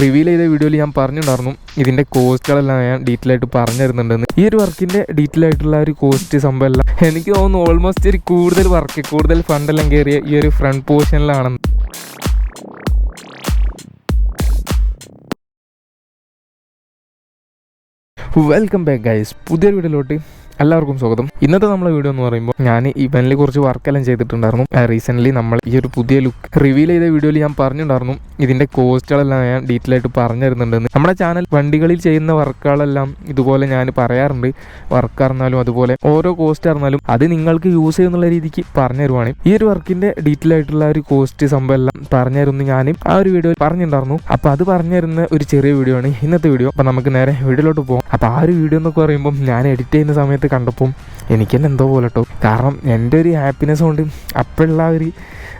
Reveal ചെയ്ത വീഡിയോയിൽ ഞാൻ പറഞ്ഞിട്ടുണ്ടായിരുന്നു. ഇതിന്റെ കോസ്റ്റുകളെല്ലാം ഞാൻ ഡീറ്റെയിൽ ആയിട്ട് പറഞ്ഞു തരുന്നുണ്ടെന്ന്. ഈ ഒരു വർക്കിന്റെ ഡീറ്റെയിൽ ആയിട്ടുള്ള ഒരു കോസ്റ്റ് സംഭവം എല്ലാം എനിക്ക് തോന്നുന്നു ഓൾമോസ്റ്റ് ഒരു കൂടുതൽ വർക്ക് കൂടുതൽ ഫണ്ടെല്ലാം കയറിയ ഈ ഒരു ഫ്രണ്ട് പോർഷനിലാണെന്ന് വെൽക്കം ബാക്ക് ഗൈസ് പുതിയൊരു വീഡിയോയിലോട്ട് എല്ലാവർക്കും സ്വാഗതം. ഇന്നത്തെ നമ്മളെ വീഡിയോ എന്ന് പറയുമ്പോൾ ഞാൻ ഇവനിൽ കുറച്ച് വർക്കെല്ലാം ചെയ്തിട്ടുണ്ടായിരുന്നു. റീസെന്റ്ലി നമ്മൾ ഈ ഒരു പുതിയ ലുക്ക് റിവീൽ ചെയ്ത വീഡിയോയിൽ ഞാൻ പറഞ്ഞിട്ടുണ്ടായിരുന്നു. ഇതിന്റെ കോസ്റ്റുകളെല്ലാം ഞാൻ ഡീറ്റെയിൽ ആയിട്ട് പറഞ്ഞു തരുന്നുണ്ടെന്ന്. നമ്മുടെ ചാനൽ വണ്ടികളിൽ ചെയ്യുന്ന വർക്കുകളെല്ലാം ഇതുപോലെ ഞാൻ പറയാറുണ്ട്. വർക്ക് അറിഞ്ഞാലും അതുപോലെ ഓരോ കോസ്റ്റ് അറിഞ്ഞാലും അത് നിങ്ങൾക്ക് യൂസ് ചെയ്യുന്നുള്ള രീതിക്ക് പറഞ്ഞു തരുവാണ്. ഈ ഒരു വർക്കിന്റെ ഡീറ്റെയിൽ ആയിട്ടുള്ള ഒരു കോസ്റ്റ് സംഭവം എല്ലാം പറഞ്ഞു തരുന്നു ഞാൻ ആ ഒരു വീഡിയോ പറഞ്ഞിട്ടുണ്ടായിരുന്നു. അപ്പോൾ അത് പറഞ്ഞു തരുന്ന ഒരു ചെറിയ വീഡിയോ ആണ് ഇന്നത്തെ വീഡിയോ അപ്പോൾ നമുക്ക് നേരെ വീഡിയോയിലോട്ട് പോകാം അപ്പോൾ ആ ഒരു വീഡിയോ എന്നൊക്കെ പറയുമ്പോൾ ഞാൻ എഡിറ്റ് ചെയ്യുന്ന സമയത്ത് കണ്ടപ്പം എനിക്ക് തന്നെ എന്തോ പോലെ കേട്ടോ കാരണം എന്റെ ഒരു ഹാപ്പിനെസ് കൊണ്ട് അപ്പോഴുള്ള ഒരു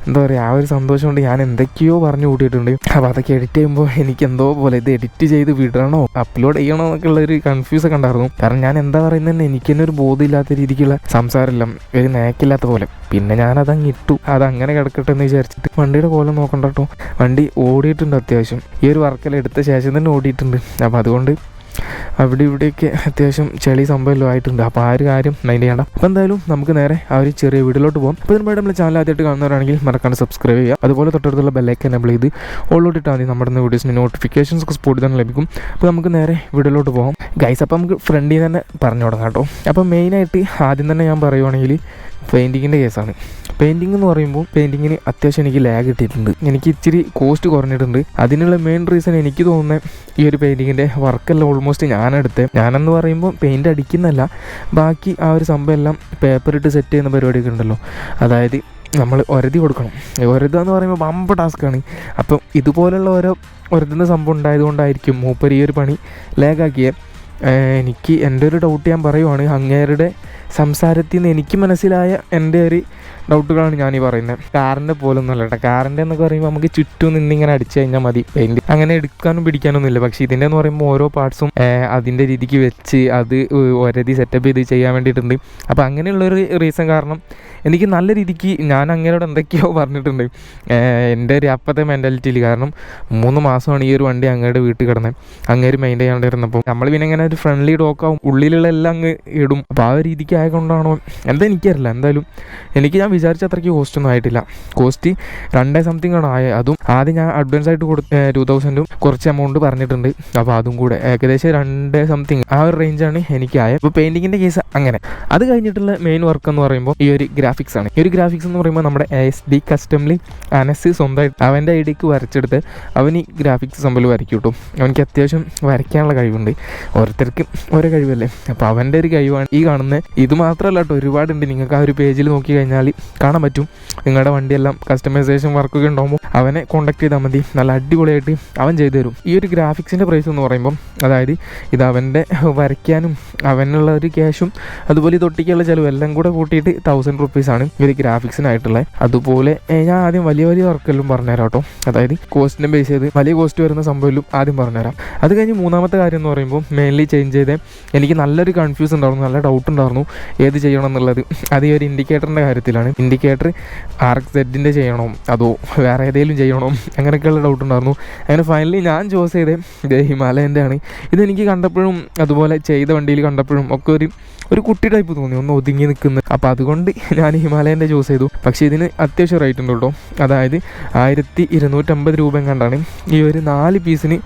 എന്താ പറയുക ആ ഒരു സന്തോഷം കൊണ്ട് ഞാൻ എന്തൊക്കെയോ പറഞ്ഞു കൂട്ടിയിട്ടുണ്ട്. അപ്പോൾ അതൊക്കെ എഡിറ്റ് ചെയ്യുമ്പോൾ എനിക്ക് എന്തോ പോലെ ഇത് എഡിറ്റ് ചെയ്ത് വിടണോ അപ്ലോഡ് ചെയ്യണോ എന്നൊക്കെ ഉള്ള ഒരു കൺഫ്യൂസ് ഒക്കെ ഉണ്ടായിരുന്നു. കാരണം ഞാൻ എന്താ പറയുന്നത് എനിക്ക് തന്നെ ഒരു ബോധമില്ലാത്ത രീതിക്കുള്ള സംസാരമെല്ലാം ഒരു നേക്കില്ലാത്ത പോലെ. പിന്നെ ഞാനതങ്ങ് ഇട്ടു. അത് അങ്ങനെ കിടക്കട്ടെ എന്ന് വിചാരിച്ചിട്ട് വണ്ടിയുടെ കോലം നോക്കണ്ട കേട്ടോ വണ്ടി ഓടിയിട്ടുണ്ട് അത്യാവശ്യം. ഈ ഒരു വർക്കെല്ലാം എടുത്ത ശേഷം തന്നെ ഓടിയിട്ടുണ്ട്. അപ്പോൾ അതുകൊണ്ട് അവിടെ ഇവിടെയൊക്കെ അത്യാവശ്യം ചെളി സംഭവമല്ലോ ആയിട്ടുണ്ട്. അപ്പോൾ ആ ഒരു കാര്യം മൈൻഡ് ചെയ്യണ്ട. അപ്പോൾ എന്തായാലും നമുക്ക് നേരെ ആ ഒരു ചെറിയ വീഡിയോയിലോട്ട് പോകാം അപ്പോൾ ഇതിനുവേണ്ടി നമ്മുടെ ചാനൽ ആദ്യമായിട്ട് കാണുന്നവരാണെങ്കിൽ മറക്കാണ്ട് സബ്സ്ക്രൈബ് ചെയ്യുക. അതുപോലെ തൊട്ടടുത്തുള്ള ബെല്ലൈക്കൻ എനബിൾ ചെയ്ത് ഓൾറെഡി ഇട്ടാൽ മതി. നമ്മുടെ വീഡിയോസിന് നോട്ടിഫിക്കേഷൻസ് ഒക്കെ സ്പോർട്ട് തന്നെ ലഭിക്കും. അപ്പോൾ നമുക്ക് നേരെ വീഡിയോയിലോട്ട് പോകാം ഗൈസ് അപ്പോൾ നമുക്ക് ഫ്രണ്ടിൽ തന്നെ പറഞ്ഞു തുടങ്ങാം കേട്ടോ. അപ്പോൾ മെയിനായിട്ട് ആദ്യം തന്നെ ഞാൻ പറയുവാണെങ്കിൽ പെയിന്റിങ്ങിന്റെ കേസാണ് പെയിന്റിംഗ് എന്ന് പറയുമ്പോൾ പെയിന്റിങ്ങിന് അത്യാവശ്യം എനിക്ക് ലാഗ് കിട്ടിയിട്ടുണ്ട്. എനിക്ക് ഇച്ചിരി കോസ്റ്റ് കുറഞ്ഞിട്ടുണ്ട്. അതിനുള്ള മെയിൻ റീസൺ എനിക്ക് തോന്നുന്നത് ഈ ഒരു പെയിന്റിങ്ങിന്റെ വർക്കെല്ലാം ഓൾമോസ്റ്റ് ഞാനെടുത്തേ ഞാനെന്ന് പറയുമ്പോൾ പെയിന്റ് അടിക്കുന്നല്ല ബാക്കി ആ ഒരു സംഭവം എല്ലാം പേപ്പറിട്ട് സെറ്റ് ചെയ്യുന്ന പരിപാടിയൊക്കെ ഉണ്ടല്ലോ. അതായത് നമ്മൾ ഒരതി കൊടുക്കണം. ഒരത എന്ന് പറയുമ്പോൾ ടാസ്ക് ടാസ്ക്കാണ് അപ്പം ഇതുപോലുള്ള ഓരോ ഒരതുന്ന സംഭവം ഉണ്ടായതുകൊണ്ടായിരിക്കും മൂപ്പർ ഈ ഒരു പണി ലാഗാക്കിയത് എനിക്ക് എന്റെ ഒരു ഡൗട്ട് ഞാൻ പറയുവാണ്. അങ്ങേരുടെ സംസാരത്തിൽ നിന്ന് എനിക്ക് മനസ്സിലായ എന്റെ ഒരു ഡൗട്ടുകളാണ് ഞാൻ ഈ പറയുന്നത്. കാറിന്റെ പോലൊന്നുമല്ല കേട്ടോ. കാറിന്റെ എന്നൊക്കെ പറയുമ്പോൾ നമുക്ക് ചുറ്റും നിന്നിങ്ങനെ അടിച്ചു കഴിഞ്ഞാൽ മതി. പെയിന്റ് അങ്ങനെ എടുക്കാനും പിടിക്കാനൊന്നും ഇല്ല പക്ഷേ ഇതിന്റെ എന്ന് പറയുമ്പോൾ ഓരോ പാർട്സും അതിന്റെ രീതിക്ക് വെച്ച് അത് ഒരതി സെറ്റപ്പ് ചെയ്ത് ചെയ്യാൻ വേണ്ടിയിട്ടുണ്ട്. അപ്പോൾ അങ്ങനെയുള്ളൊരു റീസൺ കാരണം എനിക്ക് നല്ല രീതിക്ക് ഞാൻ അങ്ങനോട് എന്തൊക്കെയോ പറഞ്ഞിട്ടുണ്ട്. എന്റെ ഒരു അപ്പത്തെ മെന്റാലിറ്റിയിൽ കാരണം മൂന്ന് മാസമാണ് ഈ ഒരു വണ്ടി അങ്ങയുടെ വീട്ടിൽ കിടന്നത് അങ്ങേര് മെയിൻ ചെയ്യാണ്ടിരുന്നപ്പോൾ. നമ്മൾ പിന്നെ ഇങ്ങനെ ഒരു ഫ്രണ്ട്ലി ടോക്കാവും ഉള്ളിലുള്ള എല്ലാം അങ്ങ് ഇടും. അപ്പോൾ ആ രീതിക്ക് ആയതുകൊണ്ടാണോ? എന്താ എനിക്കറിയില്ല. എന്തായാലും എനിക്ക് ഞാൻ വിചാരിച്ച അത്രയ്ക്ക് കോസ്റ്റ് ഒന്നും ആയിട്ടില്ല. കോസ്റ്റ് രണ്ടേ സംതിങ് ആണ് ആയത് അതും ആദ്യം ഞാൻ അഡ്വാൻസ് ആയിട്ട് കൊടു ടു തൗസൻഡും കുറച്ച് എമൗണ്ട് പറഞ്ഞിട്ടുണ്ട്. അപ്പോൾ അതും കൂടെ ഏകദേശം രണ്ടേ സംതിങ് ആ ഒരു റേഞ്ചാണ് എനിക്കായത് അപ്പോൾ പെയിന്റിങ്ങിന്റെ കേസ് അങ്ങനെ. അത് കഴിഞ്ഞിട്ടുള്ള മെയിൻ വർക്ക് എന്ന് പറയുമ്പോൾ ഈ ഒരു ഗ്രാഫിക്സ് ആണ്. ഈ ഒരു ഗ്രാഫിക്സ് എന്ന് പറയുമ്പോൾ നമ്മുടെ എസ് ഡി കസ്റ്റംലി അനസ് സ്വന്തമായിട്ട് അവന്റെ ഐഡിക്ക് വരച്ചെടുത്ത് അവൻ ഈ ഗ്രാഫിക്സ് സംഭവം വരയ്ക്കും കേട്ടോ അവനിക്ക് അത്യാവശ്യം വരയ്ക്കാനുള്ള കഴിവുണ്ട്. ഓരോരുത്തർക്ക് ഓരോ കഴിവല്ലേ? അപ്പോൾ അവന്റെ ഒരു കഴിവാണ്. ഈ കാണുന്നത് ഇത് മാത്രമല്ല കേട്ടോ ഒരുപാടുണ്ട്. നിങ്ങൾക്ക് ആ ഒരു പേജിൽ നോക്കി കഴിഞ്ഞാൽ കാണാൻ പറ്റും. നിങ്ങളുടെ വണ്ടിയെല്ലാം കസ്റ്റമൈസേഷൻ വർക്കൊക്കെ ഉണ്ടാകുമ്പോൾ അവനെ കോൺടാക്ട് ചെയ്താൽ മതി. നല്ല അടിപൊളിയായിട്ട് അവൻ ചെയ്തു തരും. ഈ ഒരു ഗ്രാഫിക്സിന്റെ പ്രൈസ് എന്ന് പറയുമ്പം അതായത് ഇത് അവന്റെ വരയ്ക്കാനും അവനുള്ള ഒരു ക്യാഷും അതുപോലെ ഇത് തൊട്ടിക്കുള്ള ചിലവ് എല്ലാം കൂടെ കൂട്ടിയിട്ട് തൗസൻഡ് റുപ്പീസാണ് ഒരു ഗ്രാഫിക്സിനായിട്ടുള്ളത് അതുപോലെ ഞാൻ ആദ്യം വലിയ വലിയ വർക്കെല്ലാം പറഞ്ഞുതരാം കേട്ടോ. അതായത് കോസ്റ്റിനെ ബേസ് ചെയ്ത് വലിയ കോസ്റ്റ് വരുന്ന സംഭവം ആദ്യം പറഞ്ഞുതരാം. അത് കഴിഞ്ഞ് മൂന്നാമത്തെ കാര്യം എന്ന് പറയുമ്പോൾ മെയിൻലി ചേഞ്ച് ചെയ്ത് എനിക്ക് നല്ലൊരു കൺഫ്യൂസ് ഉണ്ടായിരുന്നു നല്ല ഡൗട്ട് ഉണ്ടായിരുന്നു. ഏത് ചെയ്യണം എന്നുള്ളത്. അത് ഈ ഒരു ഇൻഡിക്കേറ്ററിന്റെ കാര്യത്തിലാണ്. ഇൻഡിക്കേറ്റർ ആർ എക്സ് സെഡിന്റെ ചെയ്യണോ? അതോ വേറെ ഏതെങ്കിലും ചെയ്യണോ? അങ്ങനെയൊക്കെയുള്ള ഡൗട്ട് ഉണ്ടായിരുന്നു. അങ്ങനെ ഫൈനലി ഞാൻ ചൂസ് ചെയ്തേ ഇത് ഹിമാലയന്റെ ആണ് ഇതെനിക്ക് കണ്ടപ്പോഴും അതുപോലെ ചെയ്ത വണ്ടിയിൽ കണ്ടപ്പോഴും ഒക്കെ ഒരു ഒരു കുട്ടി ടൈപ്പ് തോന്നി. ഒന്ന് ഒതുങ്ങി നിൽക്കുന്നത് അപ്പോൾ അതുകൊണ്ട് ഞാൻ ഹിമാലയന്റെ ചൂസ് ചെയ്തു. പക്ഷേ ഇതിന് അത്യാവശ്യം റേറ്റ് ഉണ്ട് കേട്ടോ. അതായത് ആയിരത്തി ഇരുന്നൂറ്റമ്പത് രൂപ കണ്ടാണ് ഈ ഒരു നാല് പീസിന്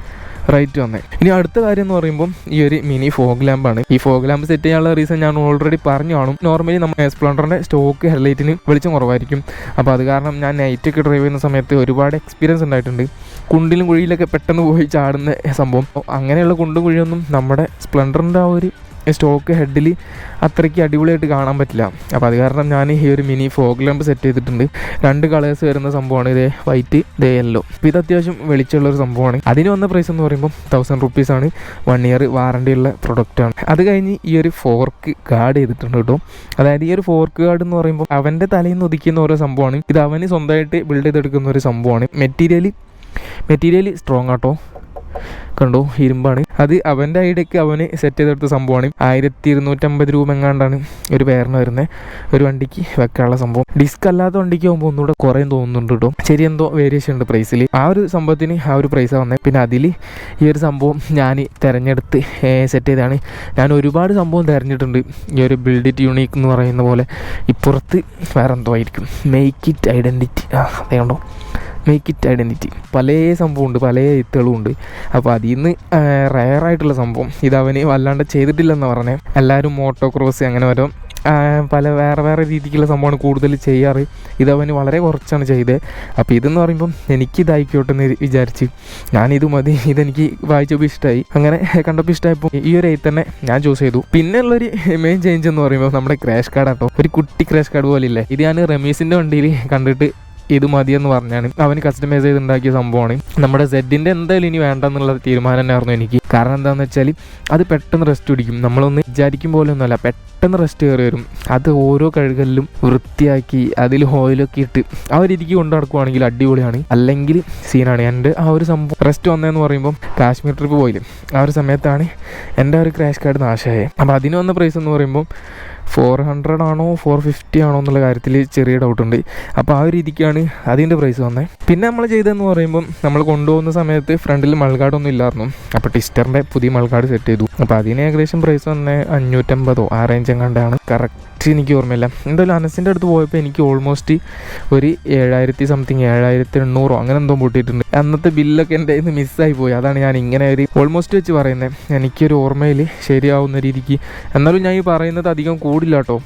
റേറ്റ് വന്നേ. ഇനി അടുത്ത കാര്യം എന്ന് പറയുമ്പോൾ ഈ ഒരു മിനി ഫോഗ് ലാമ്പാണ് ഈ ഫോഗ് ലാമ്പ് സെറ്റ് ചെയ്യാനുള്ള റീസൺ ഞാൻ ഓൾറെഡി പറഞ്ഞു കാണും. നോർമലി നമ്മൾ എക്സ്പ്ലോണ്ടറിന്റെ സ്റ്റോക്ക് ഹെഡ്ലൈറ്റിന് വെളിച്ചം കുറവായിരിക്കും. അപ്പോൾ അത് കാരണം ഞാൻ നൈറ്റ് ഒക്കെ ഡ്രൈവ് ചെയ്യുന്ന സമയത്ത് ഒരുപാട് എക്സ്പീരിയൻസ് ഉണ്ടായിട്ടുണ്ട്. കുണ്ടിലും കുഴിയിലൊക്കെ പെട്ടെന്ന് പോയി ചാടുന്ന സംഭവം. അങ്ങനെയുള്ള കുണ്ടും കുഴിയൊന്നും നമ്മുടെ സ്പ്ലെൻഡറിന്റെ ആ ഒരു സ്റ്റോക്ക് ഹെഡിൽ അത്രയ്ക്ക് അടിപൊളിയായിട്ട് കാണാൻ പറ്റില്ല. അപ്പോൾ അത് കാരണം ഞാൻ ഈ ഒരു മിനി ഫോഗ് ലാമ്പ് സെറ്റ് ചെയ്തിട്ടുണ്ട്. രണ്ട് കളേഴ്സ് വരുന്ന സംഭവമാണ് ഇതേ വൈറ്റ് ഇതേ യെല്ലോ അപ്പോൾ ഇത് അത്യാവശ്യം വെളിച്ചമുള്ള ഒരു സംഭവമാണ്. അതിന് വന്ന പ്രൈസ് എന്ന് പറയുമ്പോൾ തൗസൻഡ് റുപ്പീസാണ് വൺ ഇയർ വാറണ്ടി ഉള്ള പ്രൊഡക്റ്റാണ് അത് കഴിഞ്ഞ് ഈ ഒരു ഫോർക്ക് ഗാർഡ് ചെയ്തിട്ടുണ്ട് കേട്ടോ. അതായത് ഈ ഒരു ഫോർക്ക് ഗാർഡ് എന്ന് പറയുമ്പോൾ അവന്റെ തലയിൽ നിന്ന് ഒതുക്കുന്ന ഓരോ സംഭവമാണ്. ഇത് അവന് സ്വന്തമായിട്ട് ബിൽഡ് ചെയ്തെടുക്കുന്ന ഒരു സംഭവമാണ്. മെറ്റീരിയൽ മെറ്റീരിയൽ സ്ട്രോങ് ആട്ടോ കണ്ടോ ഇരുമ്പാണ്. അത് അവന്റെ ഐഡിയക്ക് അവന് സെറ്റ് ചെയ്തെടുത്ത സംഭവമാണ്. ആയിരത്തി ഇരുന്നൂറ്റമ്പത് രൂപ എങ്ങാണ്ടാണ് ഒരു പേരിന് വരുന്നത് ഒരു വണ്ടിക്ക് വെക്കാനുള്ള സംഭവം. ഡിസ്ക് അല്ലാത്ത വണ്ടിക്ക് പോകുമ്പോൾ ഒന്നുകൂടെ കുറേ തോന്നുന്നുണ്ട് കേട്ടോ. ശരി എന്തോ വേരിയേഷൻ ഉണ്ട് പ്രൈസിൽ ആ ഒരു സംഭവത്തിന് ആ ഒരു പ്രൈസാണ് വന്നത് പിന്നെ അതിൽ ഈ ഒരു സംഭവം ഞാൻ തിരഞ്ഞെടുത്ത് സെറ്റ് ചെയ്തതാണ്. ഞാൻ ഒരുപാട് സംഭവം തിരഞ്ഞിട്ടുണ്ട്. ഈ ഒരു ബിൽഡ് ഇറ്റ് യൂണീക്ക് എന്ന് പറയുന്ന പോലെ. ഇപ്പുറത്ത് വേറെ എന്തോ ആയിരിക്കും. മേക്ക് ഇറ്റ് ഐഡന്റിറ്റി അതേ കണ്ടോ? മേക്ക് ഇറ്റ് ഐഡന്റിറ്റി പല സംഭവമുണ്ട് പല എഴുത്തുകളും ഉണ്ട് അപ്പോൾ അതിൽ നിന്ന് റയറായിട്ടുള്ള സംഭവം. ഇത് അവന് വല്ലാണ്ട് ചെയ്തിട്ടില്ലെന്ന് പറഞ്ഞേ. എല്ലാവരും മോട്ടോ ക്രോസ് അങ്ങനെ ഓരോ പല വേറെ വേറെ രീതിക്കുള്ള സംഭവമാണ് കൂടുതൽ ചെയ്യാറ്. ഇത് അവന് വളരെ കുറച്ചാണ് ചെയ്തത് അപ്പോൾ ഇതെന്ന് പറയുമ്പം എനിക്കിതായിക്കോട്ടെ എന്ന് വിചാരിച്ച് ഞാനിത് മതി ഇതെനിക്ക് വായിച്ചപ്പോൾ ഇഷ്ടമായി അങ്ങനെ കണ്ടപ്പോൾ ഇഷ്ടമായപ്പോൾ ഈ ഒരു എയ്ത്ത് തന്നെ ഞാൻ ചൂസ് ചെയ്തു. പിന്നെ ഉള്ളൊരു മെയിൻ ചേഞ്ച് എന്ന് പറയുമ്പോൾ നമ്മുടെ ക്രാഷ് കാർഡ് ആട്ടോ. ഒരു കുട്ടി ക്രാഷ് കാർഡ് പോലെ ഇല്ലേ ഇത് ഞാൻ റമീസിന്റെ വണ്ടിയിൽ കണ്ടിട്ട് ഇത് മതിയെന്ന് പറഞ്ഞാണ്. അവന് കസ്റ്റമൈസ് ചെയ്ത് ഉണ്ടാക്കിയ സംഭവമാണ്. നമ്മുടെ സെഡിന്റെ എന്തായാലും ഇനി വേണ്ടെന്നുള്ള തീരുമാനം തന്നെയായിരുന്നു എനിക്ക്. കാരണം എന്താണെന്ന് വെച്ചാൽ അത് പെട്ടെന്ന് റെസ്റ്റ് പിടിക്കും. നമ്മളൊന്ന് വിചാരിക്കും പോലെ ഒന്നുമല്ല പെട്ടെന്ന് റെസ്റ്റ് കയറി വരും. അത് ഓരോ കഴുകലിലും വൃത്തിയാക്കി അതിൽ ഓയിലൊക്കെ ഇട്ട് ആ ഒരു രീതിക്ക് കൊണ്ടു നടക്കുവാണെങ്കിൽ അടിപൊളിയാണ്. അല്ലെങ്കിൽ സീനാണ് എന്റെ ആ ഒരു സംഭവം റെസ്റ്റ് വന്നതെന്ന് പറയുമ്പോൾ കാശ്മീർ ട്രിപ്പ് പോയില്ലേ? ആ ഒരു സമയത്താണ് എന്റെ ഒരു ക്രാഷ് കാർഡ് നാശമായത് അപ്പോൾ അതിന് വന്ന പ്രൈസ് എന്ന് പറയുമ്പം ഫോർ ഹൺഡ്രഡ് ആണോ ഫോർ ഫിഫ്റ്റി ആണോ എന്നുള്ള കാര്യത്തിൽ ചെറിയ ഡൗട്ടുണ്ട് അപ്പോൾ ആ ഒരു രീതിക്കാണ് അതിന്റെ പ്രൈസ് വന്നത് പിന്നെ നമ്മൾ ചെയ്തതെന്ന് പറയുമ്പം നമ്മൾ കൊണ്ടുപോകുന്ന സമയത്ത് ഫ്രണ്ടിൽ മൾഗാർഡൊന്നും ഇല്ലായിരുന്നു. അപ്പോൾ ടിസ്റ്ററിന്റെ പുതിയ മൾഗാർഡ് സെറ്റ് ചെയ്തു. അപ്പോൾ അതിന് ഏകദേശം പ്രൈസ് വന്നത് അഞ്ഞൂറ്റമ്പതോ ആ റേഞ്ച് എങ്ങാണ്ടാണ്. കറക്റ്റ് എനിക്ക് ഓർമ്മയില്ല. എന്തായാലും അനസിന്റെ അടുത്ത് പോയപ്പോൾ എനിക്ക് ഓൾമോസ്റ്റ് ഒരു ഏഴായിരത്തി സംതിങ് ഏഴായിരത്തി എണ്ണൂറോ അങ്ങനെ എന്തോ പൊട്ടിയിട്ടുണ്ട്. അന്നത്തെ ബില്ലൊക്കെ എന്റെ കയ്യിൽ നിന്ന് മിസ്സായി പോയി. അതാണ് ഞാൻ ഇങ്ങനെ ഒരു ഓൾമോസ്റ്റ് വെച്ച് പറയുന്നത് എനിക്കൊരു ഓർമ്മയിൽ ശരിയാവുന്ന രീതിക്ക്. എന്നാലും ഞാൻ ഈ പറയുന്നത് അധികം കൂടില്ല കേട്ടോ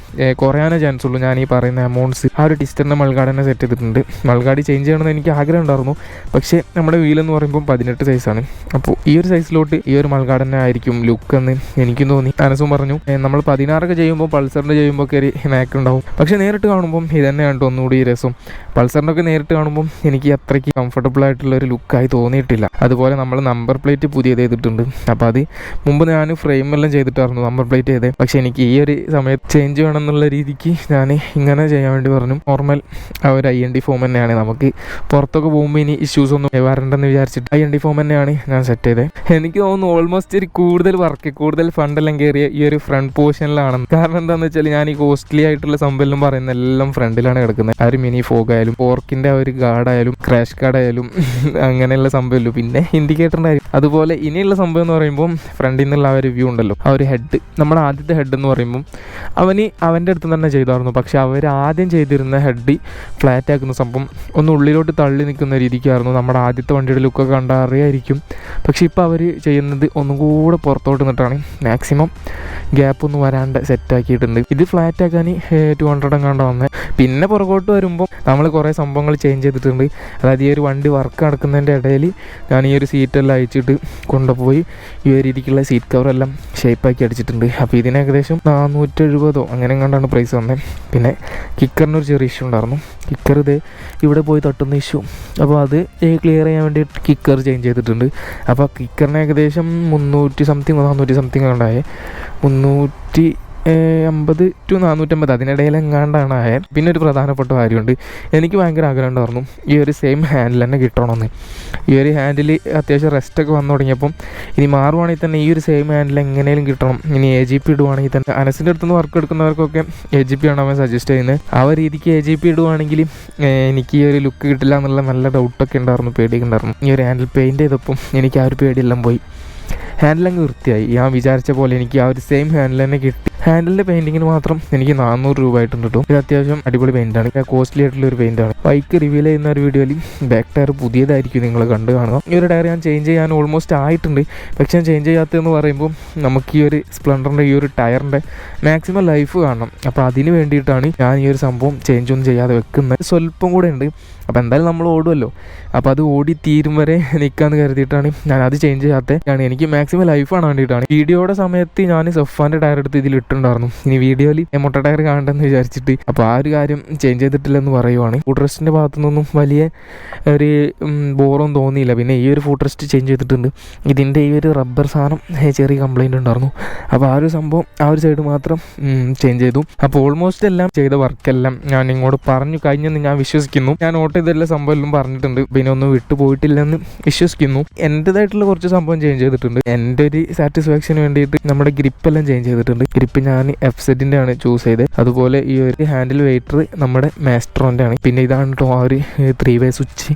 കുറയാനേ ചാൻസ് ഉള്ളൂ. ഞാൻ ഈ പറയുന്ന എമൗണ്ട്സ് ആ ഒരു ടിസ്റ്ററിന്റെ മൾഗാർഡ് സെറ്റ് ചെയ്തിട്ടുണ്ട്. മൾഗാടി ചേഞ്ച് ചെയ്യണമെന്ന് എനിക്ക് ആഗ്രഹം ഉണ്ടായിരുന്നു. പക്ഷേ നമ്മുടെ വീലെന്ന് പറയുമ്പോൾ പതിനെട്ട് സൈസാണ് അപ്പോൾ ഈ ഒരു സൈസിലോട്ട് ഈ ഒരു മൾഗാടനെ ആയിരിക്കും ലുക്ക് എന്ന് എനിക്കും തോന്നി. അനസും പറഞ്ഞു നമ്മൾ പതിനാറൊക്കെ ചെയ്യുമ്പോൾ പൾസറിന്റെ ചെയ്യുമ്പോൾ നാക്ക് ഉണ്ടാവും പക്ഷേ നേരിട്ട് കാണുമ്പം ഇത് തന്നെയാണ് ട്ടോ ഒന്നുകൂടി രസം. പൾസറിന്റെ ഒക്കെ നേരിട്ട് കാണുമ്പം എനിക്ക് അത്രയ്ക്ക് കംഫർട്ടബിൾ ആയിട്ടുള്ള ഒരു ലുക്കായി തോന്നിയിട്ടില്ല. അതുപോലെ നമ്മൾ നമ്പർ പ്ലേറ്റ് പുതിയത് ചെയ്തിട്ടുണ്ട്. അപ്പോൾ അത് മുമ്പ് ഞാൻ ഫ്രെയിം എല്ലാം ചെയ്തിട്ടായിരുന്നു നമ്പർ പ്ലേറ്റ് ചെയ്തത് പക്ഷേ എനിക്ക് ഈ ഒരു സമയത്ത് ചേഞ്ച് വേണം എന്നുള്ള രീതിക്ക് ഞാൻ ഇങ്ങനെ ചെയ്യാൻ വേണ്ടി പറഞ്ഞു. നോർമൽ ആ ഒരു ഐ എൻ ഡി ഫോം തന്നെയാണ്. നമുക്ക് പുറത്തൊക്കെ പോകുമ്പോൾ ഇനി ഇഷ്യൂസ് ഒന്നും വരണ്ടെന്ന് വിചാരിച്ചിട്ട് ഐ എൻ ഡി ഫോം തന്നെയാണ് ഞാൻ സെറ്റ് ചെയ്തത് എനിക്ക് തോന്നുന്നു ഓൾമോസ്റ്റ് ഒരു കൂടുതൽ വർക്ക് കൂടുതൽ ഫണ്ടെല്ലാം കയറിയ ഈ ഒരു ഫ്രണ്ട് പോർഷനിലാണ് കാരണം എന്താണെന്ന് വെച്ചാൽ ഞാൻ ഈ കോസ്റ്റ്ലി ആയിട്ടുള്ള സംഭവം പറയുന്ന എല്ലാം ഫ്രണ്ടിലാണ് കിടക്കുന്നത്. ആ ഒരു മിനി ഫോഗ് ആയാലും പോർക്കിന്റെ ആ ഒരു ഗാർഡ് ആയാലും ക്രാഷ് കാർഡ് ആയാലും അങ്ങനെയുള്ള സംഭവമല്ലോ. പിന്നെ ഇൻഡിക്കേറ്ററിന്റെ അതുപോലെ ഇനിയുള്ള സംഭവം എന്ന് പറയുമ്പോൾ ഫ്രണ്ടിൽ നിന്നുള്ള ആ ഒരു വ്യൂ ഉണ്ടല്ലോ. ആ ഒരു ഹെഡ് നമ്മുടെ ആദ്യത്തെ ഹെഡ് എന്ന് പറയുമ്പോൾ അവന് അവന്റെ അടുത്ത് തന്നെ ചെയ്തായിരുന്നു. പക്ഷെ അവർ ആദ്യം ചെയ്തിരുന്ന ഹെഡ് ഫ്ലാറ്റ് ആക്കുന്ന സംഭവം ഒന്ന് ഉള്ളിലോട്ട് തള്ളി നിൽക്കുന്ന രീതിക്കായിരുന്നു. നമ്മുടെ ആദ്യത്തെ വണ്ടിയുടെ ലുക്കൊക്കെ കണ്ടാൽ അറിയായിരിക്കും. പക്ഷെ ഇപ്പോൾ അവർ ചെയ്യുന്നത് ഒന്നും കൂടെ പുറത്തോട്ട് നിന്നിട്ടാണ്. മാക്സിമം ഗ്യാപ്പ് ഒന്നും വരാണ്ട് സെറ്റ് ആക്കിയിട്ടുണ്ട്. ഇത് ആക്കാൻ ടു ഹൺഡ്രഡ് എങ്ങാണ്ട് വന്നത് പിന്നെ പുറകോട്ട് വരുമ്പോൾ നമ്മൾ കുറേ സംഭവങ്ങൾ ചേഞ്ച് ചെയ്തിട്ടുണ്ട്. അതായത് ഈ ഒരു വണ്ടി വർക്ക് നടക്കുന്നതിന്റെ ഇടയിൽ ഞാൻ ഈ ഒരു സീറ്റെല്ലാം അയച്ചിട്ട് കൊണ്ടുപോയി ഈ ഒരു രീതിക്കുള്ള സീറ്റ് കവറെല്ലാം ഷേപ്പാക്കി അടിച്ചിട്ടുണ്ട്. അപ്പോൾ ഇതിന് ഏകദേശം നാനൂറ്റി എഴുപതോ അങ്ങനെ എങ്ങാണ്ടാണ് പ്രൈസ് വന്നത് പിന്നെ കിക്കറിന് ഒരു ചെറിയ ഇഷ്യൂ ഉണ്ടായിരുന്നു. കിക്കർ ഇത് ഇവിടെ പോയി തട്ടുന്ന ഇഷ്യൂ അപ്പോൾ അത് ക്ലിയർ ചെയ്യാൻ വേണ്ടി കിക്കർ ചേഞ്ച് ചെയ്തിട്ടുണ്ട്. അപ്പോൾ കിക്കറിന് ഏകദേശം മുന്നൂറ്റി സംതിങ് നാനൂറ്റി സംതിങ് ഉണ്ടായേ മുന്നൂറ്റി അമ്പത് ടു നാനൂറ്റമ്പത്. അതിനിടയിൽ എങ്ങാണ്ടാണ് ആയാൽ പിന്നെ ഒരു പ്രധാനപ്പെട്ട കാര്യമുണ്ട്. എനിക്ക് ഭയങ്കര ആഗ്രഹം ഉണ്ടായിരുന്നു ഈ ഒരു സെയിം ഹാൻഡിൽ തന്നെ കിട്ടണമെന്ന്. ഈ ഒരു ഹാൻഡിൽ അത്യാവശ്യം റെസ്റ്റൊക്കെ വന്നു തുടങ്ങിയപ്പം ഇനി മാറുവാണെങ്കിൽ തന്നെ ഈ ഒരു സെയിം ഹാൻഡിൽ എങ്ങനെയും കിട്ടണം. ഇനി എ ജി പി ഇടുവാണെങ്കിൽ തന്നെ അനസിന്റെ അടുത്തുനിന്ന് വർക്ക് എടുക്കുന്നവർക്കൊക്കെ എ ജി പി ആണ് അവൻ സജസ്റ്റ് ചെയ്യുന്നത്. ആ രീതിക്ക് എ ജി പി ഇടുവാണെങ്കിൽ എനിക്ക് ഈ ഒരു ലുക്ക് കിട്ടില്ല എന്നുള്ള നല്ല ഡൗട്ടൊക്കെ ഉണ്ടായിരുന്നു പേടിയൊക്കെ ഉണ്ടായിരുന്നു. ഈ ഒരു ഹാൻഡിൽ പെയിന്റ് ചെയ്തപ്പം എനിക്ക് ആ ഒരു പേടിയെല്ലാം പോയി. ഹാൻഡിലങ്ങ് വൃത്തിയായി. ഞാൻ വിചാരിച്ച പോലെ എനിക്ക് ആ ഒരു സെയിം ഹാൻഡിൽ തന്നെ കിട്ടി. ഹാൻഡിലിന്റെ പെയിന്റിങ്ങിന് മാത്രം എനിക്ക് നാനൂറ് രൂപ ആയിട്ടുണ്ട് കേട്ടോ ഇത് അത്യാവശ്യം അടിപൊളി പെയിന്റാണ് കോസ്റ്റ്ലി ആയിട്ടുള്ള ഒരു പെയിന്റാണ് ബൈക്ക് റിവീൽ ചെയ്യുന്ന ഒരു വീഡിയോയിൽ ബാക്ക് ടയർ പുതിയതായിരിക്കും നിങ്ങൾ കണ്ടു കാണുക. ഈ ഒരു ടയർ ഞാൻ ചേഞ്ച് ചെയ്യാൻ ഓൾമോസ്റ്റ് ആയിട്ടുണ്ട്. പക്ഷെ ഞാൻ ചേഞ്ച് ചെയ്യാത്തതെന്ന് പറയുമ്പോൾ നമുക്ക് ഈ ഒരു സ്പ്ലൻഡറിന്റെ ഈ ഒരു ടയറിന്റെ മാക്സിമം ലൈഫ് കാണണം. അപ്പോൾ അതിന് വേണ്ടിയിട്ടാണ് ഞാൻ ഈ ഒരു സംഭവം ചേഞ്ച് ഒന്നും ചെയ്യാതെ വെക്കുന്നത്. സ്വല്പം കൂടെ ഉണ്ട്. അപ്പോൾ എന്തായാലും നമ്മൾ ഓടുമല്ലോ അപ്പോൾ അത് ഓടി തീരും വരെ നിൽക്കാന്ന് കരുതിയിട്ടാണ് ഞാൻ അത് ചേഞ്ച് ചെയ്യാത്തത്. എനിക്ക് മാക്സിമം ലൈഫ് ആണ് വേണ്ടിയിട്ടാണ്. വീഡിയോയുടെ സമയത്ത് ഞാൻ സഫാന്റെ ടയർ എടുത്ത് ഇതിൽ ഇട്ടിട്ടുണ്ടായിരുന്നു. ഇനി വീഡിയോയിൽ മുട്ട ടയർ കാണണ്ടെന്ന് വിചാരിച്ചിട്ട് അപ്പോൾ ആ ഒരു കാര്യം ചേഞ്ച് ചെയ്തിട്ടില്ലെന്ന് പറയുവാണ്. ഫുഡ് റെസ്റ്റിന്റെ ഭാഗത്തു നിന്നൊന്നും വലിയ ഒരു ബോറൊന്നും തോന്നിയില്ല. പിന്നെ ഈ ഒരു ഫുഡ് റെസ്റ്റ് ചേഞ്ച് ചെയ്തിട്ടുണ്ട്. ഇതിന്റെ ഈ ഒരു റബ്ബർ സാധനം ചെറിയ കംപ്ലൈന്റ് ഉണ്ടായിരുന്നു. അപ്പോൾ ആ ഒരു സംഭവം ആ ഒരു സൈഡ് മാത്രം ചേഞ്ച് ചെയ്തു. അപ്പോൾ ഓൾമോസ്റ്റ് എല്ലാം ചെയ്ത വർക്കെല്ലാം ഞാൻ ഇങ്ങോട്ട് പറഞ്ഞു കഴിഞ്ഞെന്ന് ഞാൻ വിശ്വസിക്കുന്നു. ഞാൻ ഓട്ടോ ചെയ്തെല്ലാം സംഭവം എല്ലാം പറഞ്ഞിട്ടുണ്ട്. പിന്നെ ഒന്നും വിട്ടുപോയിട്ടില്ലെന്ന് വിശ്വസിക്കുന്നു. എന്റെതായിട്ടുള്ള കുറച്ച് സംഭവം ചേഞ്ച് ചെയ്തിട്ടുണ്ട്. എന്റെ ഒരു സാറ്റിസ്ഫാക്ഷന് വേണ്ടിയിട്ട് നമ്മുടെ ഗ്രിപ്പ് എല്ലാം ചേഞ്ച് ചെയ്തിട്ടുണ്ട്. ഗ്രിപ്പ് ഞാൻ എഫ് സെറ്റിന്റെ ആണ് ചൂസ് ചെയ്തത്. അതുപോലെ ഈ ഒരു ഹാൻഡിൽ വെയിറ്റർ നമ്മുടെ മാസ്ട്രോന്റെ ആണ് പിന്നെ ഇതാണ് കേട്ടോ ആ ഒരു ത്രീ വേ സ്വിച്ച്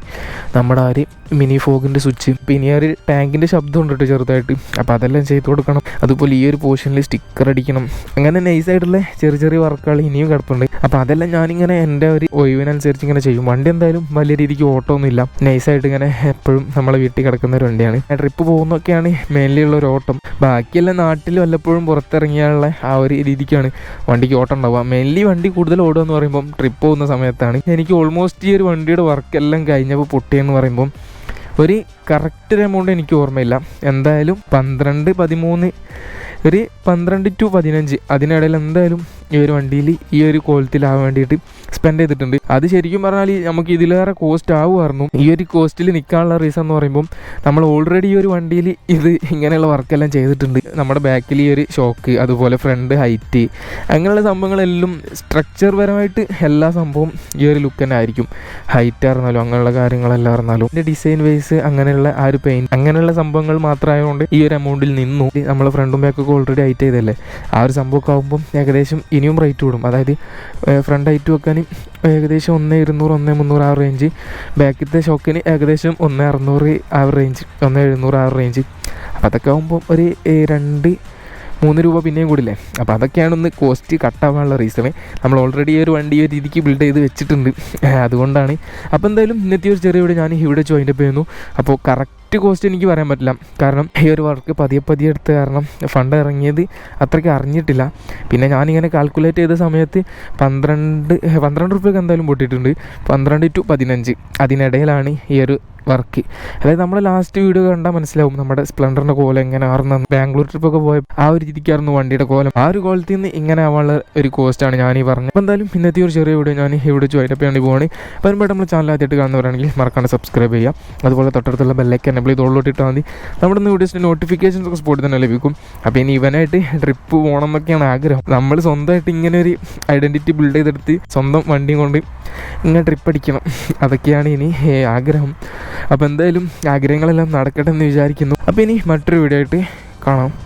നമ്മുടെ ആ ഒരു മിനി ഫോഗിന്റെ സ്വിച്ച് പിന്നെ ആ ഒരു ടാങ്കിന്റെ ശബ്ദം ഉണ്ട് കേട്ടോ ചെറുതായിട്ട്. അപ്പോൾ അതെല്ലാം ചെയ്ത് കൊടുക്കണം. അതുപോലെ ഈ ഒരു പോർഷനിൽ സ്റ്റിക്കർ അടിക്കണം. അങ്ങനെ നൈസായിട്ടുള്ള ചെറിയ ചെറിയ വർക്കുകൾ ഇനിയും കിടപ്പുണ്ട്. അപ്പോൾ അതെല്ലാം ഞാനിങ്ങനെ എന്റെ ഒരു ഒഴിവിനനുസരിച്ച് ഇങ്ങനെ ചെയ്യും. വണ്ടി എന്തായാലും വലിയ രീതിക്ക് ഓട്ടമൊന്നുമില്ല. നൈസായിട്ട് ഇങ്ങനെ എപ്പോഴും നമ്മളെ വീട്ടിൽ കിടക്കുന്ന ഒരു വണ്ടിയാണ്. ട്രിപ്പ് പോകുന്നൊക്കെയാണ് മെയിൻലി ഉള്ള ഒരു ഓട്ടം. ബാക്കിയെല്ലാം നാട്ടിൽ വല്ലപ്പോഴും പുറത്തിറങ്ങിയാലുള്ള ആ ഒരു രീതിക്കാണ്. വണ്ടിക്ക് ഓട്ടം ഉണ്ടാവുക മെയിൻലി വണ്ടി കൂടുതൽ ഓടുക എന്ന് പറയുമ്പം ട്രിപ്പ് പോകുന്ന സമയത്താണ്. എനിക്ക് ഓൾമോസ്റ്റ് ഈ ഒരു വണ്ടിയുടെ വർക്കെല്ലാം കഴിഞ്ഞപ്പോൾ പൊട്ടിയെന്ന് പറയുമ്പം ഒരു കറക്റ്റ് ഒരു എമൗണ്ട് എനിക്ക് ഓർമ്മയില്ല. എന്തായാലും പന്ത്രണ്ട് പതിമൂന്ന് ഒരു പന്ത്രണ്ട് ടു പതിനഞ്ച് അതിനിടയിൽ എന്തായാലും ഈ ഒരു വണ്ടിയിൽ ഈ ഒരു കോലത്തിലാവാൻ വേണ്ടിയിട്ട് സ്പെൻഡ് ചെയ്തിട്ടുണ്ട്. അത് ശരിക്കും പറഞ്ഞാൽ നമുക്ക് ഇതിലേറെ കോസ്റ്റ് ആവുമായിരുന്നു. ഈ ഒരു കോസ്റ്റിൽ നിൽക്കാനുള്ള റീസൺ എന്ന് പറയുമ്പോൾ നമ്മൾ ഓൾറെഡി ഈ ഒരു വണ്ടിയിൽ ഇത് ഇങ്ങനെയുള്ള വർക്കെല്ലാം ചെയ്തിട്ടുണ്ട്. നമ്മുടെ ബാക്കിൽ ഈ ഒരു ഷോക്ക് അതുപോലെ ഫ്രണ്ട് ഹൈറ്റ് അങ്ങനെയുള്ള സംഭവങ്ങളെല്ലാം സ്ട്രക്ചർ പരമായിട്ട് എല്ലാ സംഭവം ഈ ഒരു ലുക്ക് തന്നെ ആയിരിക്കും. ഹൈറ്റ് ആയിരുന്നാലും അങ്ങനെയുള്ള കാര്യങ്ങളെല്ലാം ആയിരുന്നാലും. ഇതിന്റെ ഡിസൈൻ വൈസ് അങ്ങനെയുള്ള ആ ഒരു പെയിന്റ് അങ്ങനെയുള്ള സംഭവങ്ങൾ മാത്രമായതുകൊണ്ട് ഈ ഒരു എമൗണ്ടിൽ നിന്നു. നമ്മൾ ഫ്രണ്ടും ബാക്കൊക്കെ ഓൾറെഡി ഹൈറ്റ് ചെയ്തല്ലേ ആ ഒരു സംഭവമൊക്കെ ആകുമ്പം ഏകദേശം ഇനിയും റേറ്റ് കൂടും. അതായത് ഫ്രണ്ട് ഹൈറ്റ് വെക്കാൻ ഏകദേശം ഒന്ന് ഇരുന്നൂറ് ഒന്ന് മുന്നൂറ് ആ റേഞ്ച് ബാക്കിലത്തെ ഷോക്കിന് ഏകദേശം ഒന്ന് അറുന്നൂറ് ആ റേഞ്ച് ഒന്ന് എഴുന്നൂറ് ആ റേഞ്ച് അപ്പോൾ അതൊക്കെ ആകുമ്പോൾ ഒരു രണ്ട് മൂന്ന് രൂപ പിന്നെയും കൂടില്ലേ? അപ്പോൾ അതൊക്കെയാണ് ഒന്ന് കോസ്റ്റ് കട്ടാവാനുള്ള റീസണ് നമ്മൾ ഓൾറെഡി ഒരു വണ്ടി ഒരു രീതിക്ക് ബിൽഡ് ചെയ്ത് വെച്ചിട്ടുണ്ട്. അതുകൊണ്ടാണ്. അപ്പോൾ എന്തായാലും ഇന്നത്തെ ഒരു ചെറിയ വീട് ഞാൻ ഇവിടെ ജോയിന്റ് അപ്പ് ചെയ്യുന്നു. അപ്പോൾ കറക്റ്റ് കോസ്റ്റ് എനിക്ക് പറയാൻ പറ്റില്ല. കാരണം ഈ ഒരു വർക്ക് പതിയെ പതിയെ എടുത്ത കാരണം ഫണ്ട് ഇറങ്ങിയത് അത്രയ്ക്ക് അറിഞ്ഞിട്ടില്ല. പിന്നെ ഞാനിങ്ങനെ കാൽക്കുലേറ്റ് ചെയ്ത സമയത്ത് പന്ത്രണ്ട് പന്ത്രണ്ട് റുപ്യക്ക് എന്തായാലും പൊട്ടിയിട്ടുണ്ട്. പന്ത്രണ്ട് ടു പതിനഞ്ച്. അതിനിടയിലാണ് ഈ ഒരു വർക്ക് അതായത് നമ്മൾ ലാസ്റ്റ് വീഡിയോ കണ്ടാൽ മനസ്സിലാവും നമ്മുടെ സ്പ്ലെൻഡറിന്റെ കോലം എങ്ങനെ ആർന്നു ബാംഗ്ലൂർ ട്രിപ്പൊക്കെ പോയ ആ ഒരു രീതിക്കായിരുന്നു വണ്ടിയുടെ കോലം. ആ ഒരു കോലത്തിൽ നിന്ന് ഇങ്ങനെ ആവാനുള്ള ഒരു കോസ്റ്റാണ് ഞാൻ ഈ പറഞ്ഞത്. അപ്പോൾ എന്തായാലും ഇന്നത്തെ ഒരു ചെറിയ വീഡിയോ ഞാൻ ഇവിടെ അപ്പ് വേണ്ടി പോവാണ്. അപ്പോൾ അതിനുമ്പോൾ നമ്മൾ ചാനൽ ആദ്യമായിട്ട് കാണുന്നവരാണെങ്കിൽ മറക്കാണ്ട് സബ്സ്ക്രൈബ് ചെയ്യുക. അതുപോലെ തൊട്ടടുത്തുള്ള ബെല്ലൈക്കൻ എനബിൾ ചെയ്തോളിലോട്ട് ഇട്ടാൽ മതി. നമ്മുടെ വീഡിയോസിന്റെ നോട്ടിഫിക്കേഷൻസ് ഒക്കെ സ്പോട്ടിൽ തന്നെ ലഭിക്കും. അപ്പോൾ ഇനി ഇവനായിട്ട് ട്രിപ്പ് പോകണം എന്നൊക്കെയാണ് ആഗ്രഹം. നമ്മൾ സ്വന്തമായിട്ട് ഇങ്ങനെ ഒരു ഐഡന്റിറ്റി ബിൽഡ് ചെയ്തെടുത്ത് സ്വന്തം വണ്ടിയും കൊണ്ട് ഇങ്ങനെ ട്രിപ്പ് അടിക്കണം. അതൊക്കെയാണ് ഇനി ആഗ്രഹം. അപ്പോൾ എന്തായാലും ആഗ്രഹങ്ങളെല്ലാം നടക്കട്ടെ എന്ന് വിചാരിക്കുന്നു. അപ്പോൾ ഇനി മറ്റൊരു വീഡിയോ ആയിട്ട് കാണാം.